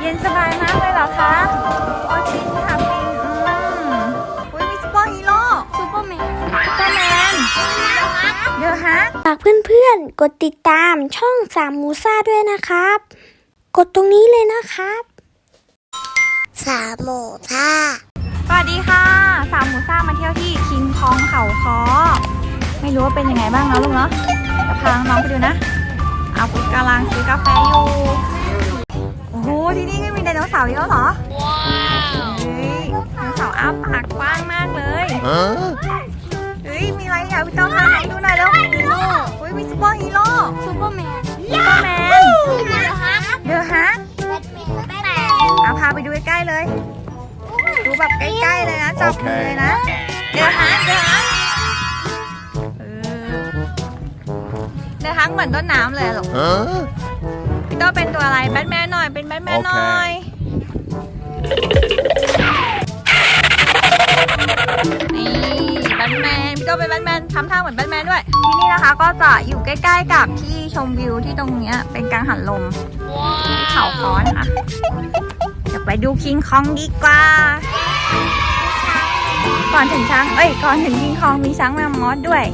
เย็นสบายมากเลยเหรอคะโอ้ฟินค่ะฟินอืมอุ้ยมีซูเปอร์ฮีโร่ซูเปอร์แมนซูเปอร์แมนเดี๋ยวฮะฝากเพื่อนๆ กดติดตามช่องสามมูซ่าด้วยนะครับ กดตรงนี้เลยนะครับสามหมูท่าสวัสดีค่ะ สามหมูซ่ามาเที่ยวที่คิงคองเขาคอไม่รู้ว่าเป็นยังไงบ้างเนาะลูกเนาะเดี๋ยวพาน้องๆไปดูนะอาปุกกำลังซื้อกาแฟอยู่ โอ้โหที่นี่ก็มีไดโนเสาร์อีกแล้วเหรอ ว้าวเฮ้ยไดโนเสาร์อ้าปากกว้างมากเลย Huh? เฮ้ย มีอะไรอะพี่ต้องพาให้ดูหน่อยแล้วฮีโร่เฮ้ยมีซูเปอร์ฮีโร่ซูเปอร์แมนซูเปอร์แมนเดอะฮักเดอะฮักแบทแมนแบทแมนเอาพาไปดูใกล้ๆเลย ดูแบบใกล้ๆเลยนะ จับมือเลยนะ เดอะฮักเดอะฮักเออเดอะฮักเหมือนต้นน้ำเลยอะลูก Huh? พี่โต้เป็นตัวอะไรแบทแมนหน่อย เป็นแบทแมนหน่อย นี่แบทแมนพี่โต้เป็นแบทแมนทำท่าเหมือนแบทแมนด้วย ที่นี่นะคะก็จะอยู่ใกล้ๆกับที่ชมวิวที่ตรงเนี้ยเป็นกลางหันลมที่เขาค้อนอะเดี๋ยวไปดูคิงคองดีกว่า ก่อนถึงช้าง เอ้ย ก่อนถึงคิงคองมีช้างแมมมอสด้วย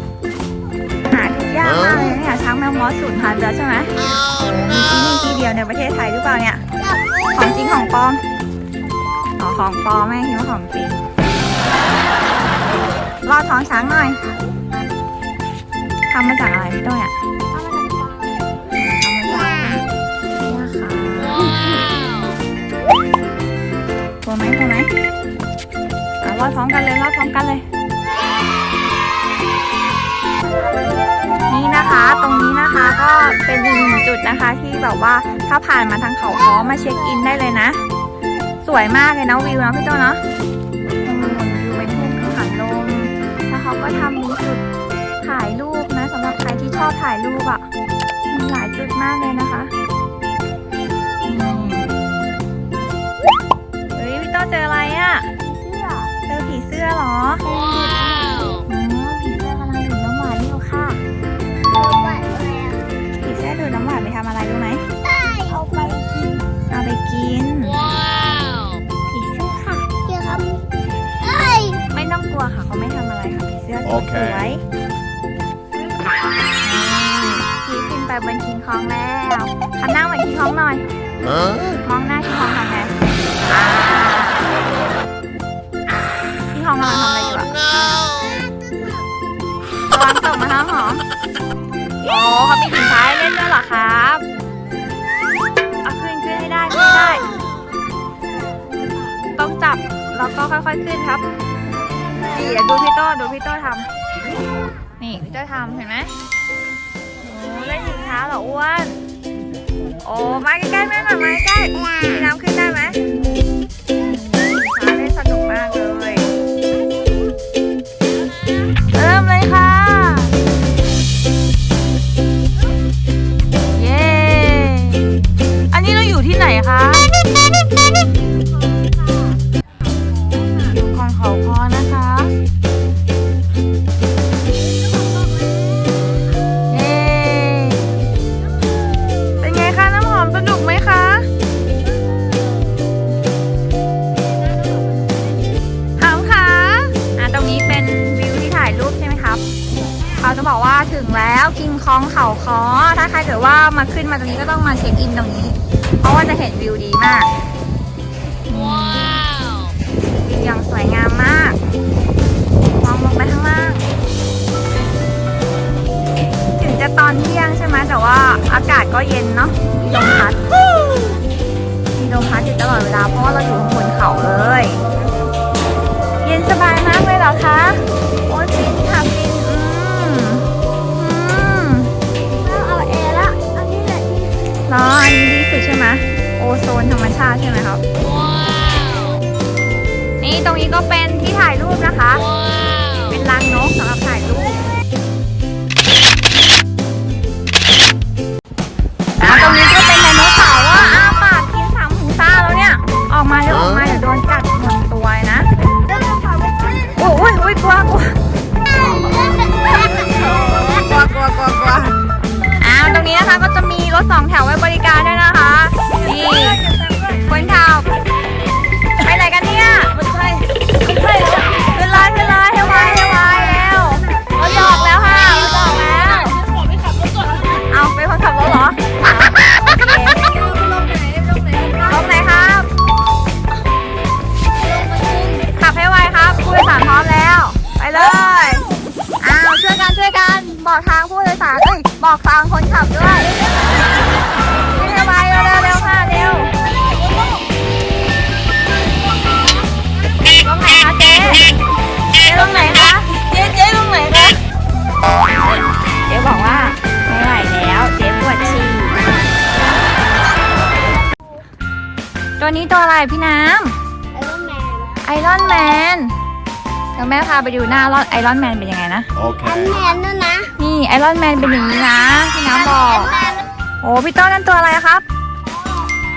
หาดูยากมากเลยเนี่ยช้างแมมมอสสูญพันธุ์แล้วใช่ไหมมีที่นี่ที่เดี ยวในประเทศไทยหรือเปล่าเนี่ย ของจริงของปลอมอ๋อของปลอมไม่คิดว่าของจริงรอดท้องช้างหน่อยทำมาจากอะไรพี่ต้อยอะทำมาจากเนี่ยค่ะตัวไหมตัวไหมอะรอดท้องกันเลยรอดท้องกันเลย ก็เป็นอีกหนึ่งจุดนะคะ ที่แบบว่าถ้าผ่านมาทางเขาค้อมาเช็คอินได้เลยนะ สวยมากเลยนะวิวนะพี่โตเนาะวิวเป็นทุ่งกังหันลมแล้วเขาก็ทำมีจุดถ่ายรูปนะสำหรับใครที่ชอบถ่ายรูปอะ่ะมีหลายจุดมากเลยนะคะเฮ้ยพี่โตเจออะไรอะ่ะเสื้อเจอผีเสื้อเหรอ ไปกิน ผีเสื้อค่ะเจอครับเอ้ยไม่ต้องกลัวค่ะเขาไม่ทำอะไรค่ะผีเสื้อสโอเค วยๆนี่พี่ขึ้นไปบนคิงคองแล้วทำหน้าเหมือนคิงคองหน่อย Huh? มองหน้าคิงคองทำไงอ่าคิงคองกำลังทำอะไรอยู่อะระวังตกนะคะหอมโอ้เขามีถุงเท้าให้เล่นด้วยเหรอครับ แล้วก็ค่อยๆขึ้นครับนี่เดี๋ยวดูพี่โต้ดูพี่โต้ทำนี่พี่โต้ทำเห็นไหมโอ้เล่นถึงเท้าเหรออ้วน โอ้มาใกล้ๆแม่หน่อยมาใกล้ๆพี่น้ำขึ้นได้ไหม แล้องเขาคอถ้าใครเกิดว่ามาขึ้นมาตรงนี้ก็ต้องมาเช็คอินตรงนี้ เพราะว่าจะเห็นวิวดีมากว้าววิวอย่างสวยงามมากมองลงไปข้างล่างถึงจะตอนเที่ยงใช่ไหมแต่ว่าอากาศก็เย็นเนาะมีลมพัดมีลมพัดอยู่ตลอดเวลาเพราะว่าเราอยู่บนเขาเลย เย็นสบายมากเลยเหรอคะ โอ้ยฟิน ก็เป็นที่ถ่ายรูปนะคะ เป็นรังนกสำหรับถ่ายรูปอะตรงนี้ก็เป็นไดโนเสาร์อะอ้าปากกินสามหูซ่าแล้วเนี่ย ออกมาเดี๋ยวออกมาเดี๋ยวโดนกัดหมดตัวเลยนะเดินทางไปขึ้นโอ้ยโอ้ยกลัวกลัวกลัวกลัวกลัวกลัวอ้าวตรงนี้นะคะก็จะมีรถสองแถวไว้บริ ตัวนี้ตัวอะไรพี่น้ไอรอนแมนำไอรอนแมนเดี๋ยวแม่พาไปดูหน้าไอรอนแมนเป็นยังไงนะแอน Okay. แมนด้วยนะนี่ไอรอนแมนเป็นอย่างนี้นะพี่น้ำบอกแอนแมนโอ้พี่ต้นนั่นตัวอะไรครับ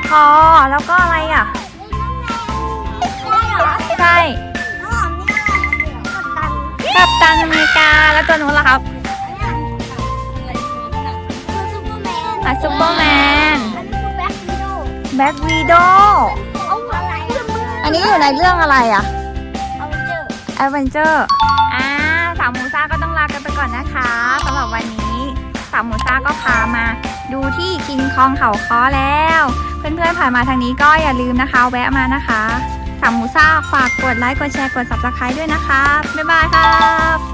คอแล้วก็อะไรอะ ได้เหรอใช่ อ๋อนี่อะไรกัปตันกัปตันอเมริกาแล้วตัวนู้นล่ะครับคือซูเปอร์แมน อะซูเปอร์แมนอันนี้ แบ็กวีโดเอาอะไรอันนี้อยู่ในเรื่องอะไรอะเอาเจอแอดเวนเจอร์อ่าสาวหมูซ่าก็ต้องลากันไปก่อนนะคะสำหรับวันนี้สาวหมูซ่าก็พามาดูที่คิงคองเขาค้อแล้ว เพื่อนๆผ่านมาทางนี้ก็อย่าลืมนะคะ แวะมานะคะสาวหมูซ่าฝากกดไลค์กดแชร์กด subscribe ด้วยนะคะ บ๊ายบายครับ